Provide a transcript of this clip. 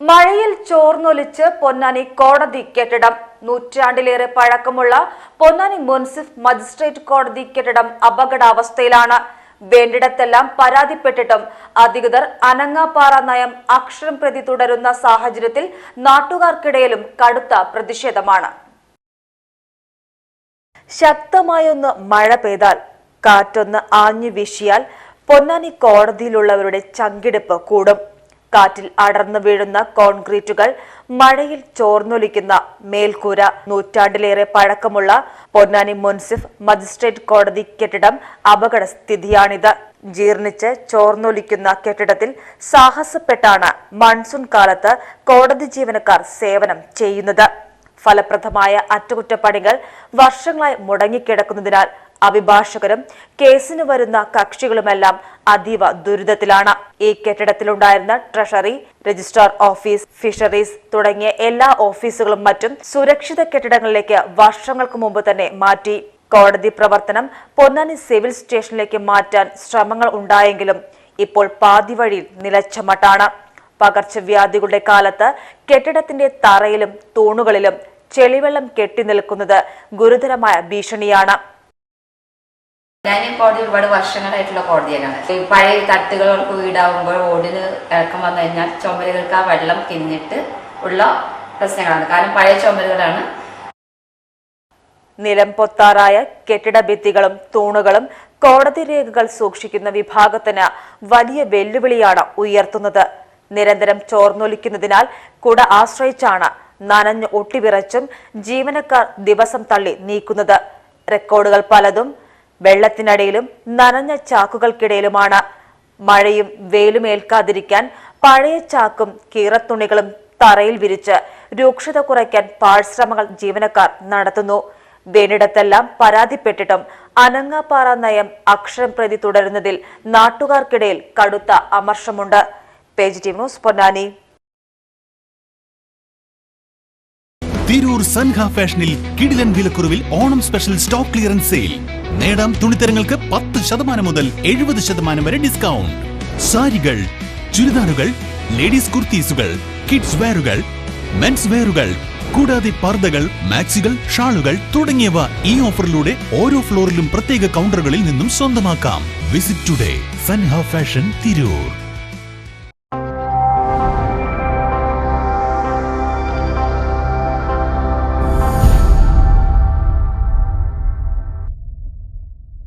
മഴയിൽ ചോർന്നൊലിച്ച് പൊന്നാനി കോടതി കെട്ടിടം. നൂറ്റാണ്ടിലേറെ പഴക്കമുള്ള പൊന്നാനി മുൻസിഫ് മജിസ്ട്രേറ്റ് കോടതി കെട്ടിടം അപകടാവസ്ഥയിലാണ്. വേണ്ടിടത്തെല്ലാം പരാതിപ്പെട്ടിട്ടും അധികൃതർ അനങ്ങാപ്പാറ നയം അക്ഷരം പ്രതി തുടരുന്ന സാഹചര്യത്തിൽ നാട്ടുകാർക്കിടയിലും കടുത്ത പ്രതിഷേധമാണ്. ശക്തമായൊന്ന് മഴ പെയ്താൽ കാറ്റൊന്ന് ആഞ്ഞു വീശിയാൽ പൊന്നാനി കോടതിയിലുള്ളവരുടെ ചങ്കിടിപ്പ് കൂടും. കാറ്റിൽ അടർന്നു വീഴുന്ന കോൺക്രീറ്റുകൾ മഴയിൽ ചോർന്നൊലിക്കുന്ന മേൽക്കൂര നൂറ്റാണ്ടിലേറെ പഴക്കമുള്ള പൊന്നാനി മുൻസിഫ് മജിസ്ട്രേറ്റ് കോടതി കെട്ടിടം അപകടസ്ഥിതിയാണിത് ജീർണിച്ച് ചോർന്നൊലിക്കുന്ന കെട്ടിടത്തിൽ സാഹസപ്പെട്ടാണ് മൺസൂൺ കാലത്ത് കോടതി ജീവനക്കാർ സേവനം ചെയ്യുന്നത്. ഫലപ്രദമായ അറ്റകുറ്റപ്പണികൾ വർഷങ്ങളായി മുടങ്ങിക്കിടക്കുന്നതിനാൽ അഭിഭാഷകരും കേസിന് വരുന്ന കക്ഷികളുമെല്ലാം അതീവ ദുരിതത്തിലാണ്. ഈ കെട്ടിടത്തിലുണ്ടായിരുന്ന ട്രഷറി രജിസ്ട്രാർ ഓഫീസ് ഫിഷറീസ് തുടങ്ങിയ എല്ലാ ഓഫീസുകളും മറ്റും സുരക്ഷിത കെട്ടിടങ്ങളിലേക്ക് വർഷങ്ങൾക്ക് മുമ്പ് തന്നെ മാറ്റി. കോടതി പ്രവർത്തനം പൊന്നാനി സിവിൽ സ്റ്റേഷനിലേക്ക് മാറ്റാൻ ശ്രമങ്ങൾ ഉണ്ടായെങ്കിലും ഇപ്പോൾ പാതി വഴിയിൽ നിലച്ച മട്ടാണ്. പകർച്ചവ്യാധികളുടെ കാലത്ത് കെട്ടിടത്തിന്റെ തറയിലും തൂണുകളിലും ചെളിവെള്ളം കെട്ടിനിൽക്കുന്നത് ഗുരുതരമായ ഭീഷണിയാണ്. ഞാൻ കോടതി ഒരുപാട് വർഷങ്ങളായിട്ടുള്ള കോടതിയിലാണ്. പഴയ തട്ടുകൾക്ക് വീടാവുമ്പോൾ ഓടിന് ഇറക്കം വന്നു കഴിഞ്ഞാൽ ചുമലുകൾക്ക് ആ വെള്ളം കിന്നിട്ട് ഉള്ള പ്രശ്നങ്ങളാണ്. കാരണം പഴയ ചുമലുകളാണ് നിലം പൊത്താറായ കെട്ടിട ഭിത്തികളും തൂണുകളും കോടതി രേഖകൾ സൂക്ഷിക്കുന്ന വിഭാഗത്തിന് വലിയ വെല്ലുവിളിയാണ് ഉയർത്തുന്നത്. നിരന്തരം ചോർന്നൊലിക്കുന്നതിനാൽ കുട ആശ്രയിച്ചാണ് നനഞ്ഞ് ഒട്ടിവിറച്ചും ജീവനക്കാർ ദിവസം തള്ളി നീക്കുന്നത്. റെക്കോർഡുകൾ പലതും വെള്ളത്തിനടിയിലും നനഞ്ഞ ചാക്കുകൾക്കിടയിലുമാണ്. മഴയും വെയിലും ഏൽക്കാതിരിക്കാൻ പഴയ ചാക്കും കീറത്തുണികളും തറയിൽ വിരിച്ച് രൂക്ഷത കുറയ്ക്കാൻ പാഴ്ശ്രമങ്ങൾ ജീവനക്കാർ നടത്തുന്നു. വേണിടത്തെല്ലാം പരാതിപ്പെട്ടിട്ടും അനങ്ങാപ്പാറ നയം അക്ഷരം പ്രതി തുടരുന്നതിൽ നാട്ടുകാർക്കിടയിൽ കടുത്ത അമർഷമുണ്ട്. Page T news Ponnani. Tirur Sanha ഫാഷനിൽ കിടിലൻ വിലക്കുറവിൽ Onam special stock clearance sale നേടാം തുണിത്തരങ്ങൾക്ക് പത്ത് ശതമാനം മുതൽ എഴുപത് ശതമാനം വരെ ഡിസ്കൗണ്ട് സാരികൾ ചുരിദാറുകൾ ലേഡീസ് കുർത്തീസുകൾ കിഡ്സ് വെയറുകൾ മെൻസ് വെയറുകൾ കൂടാതെ പർദ്ദകൾ മാക്സികൾ ഷാളുകൾ തുടങ്ങിയവ ഈ ഓഫറിലൂടെ ഓരോ ഫ്ലോറിലും പ്രത്യേക കൗണ്ടറുകളിൽ നിന്നും സ്വന്തമാക്കാം. Visit today Sanha fashion Tirur.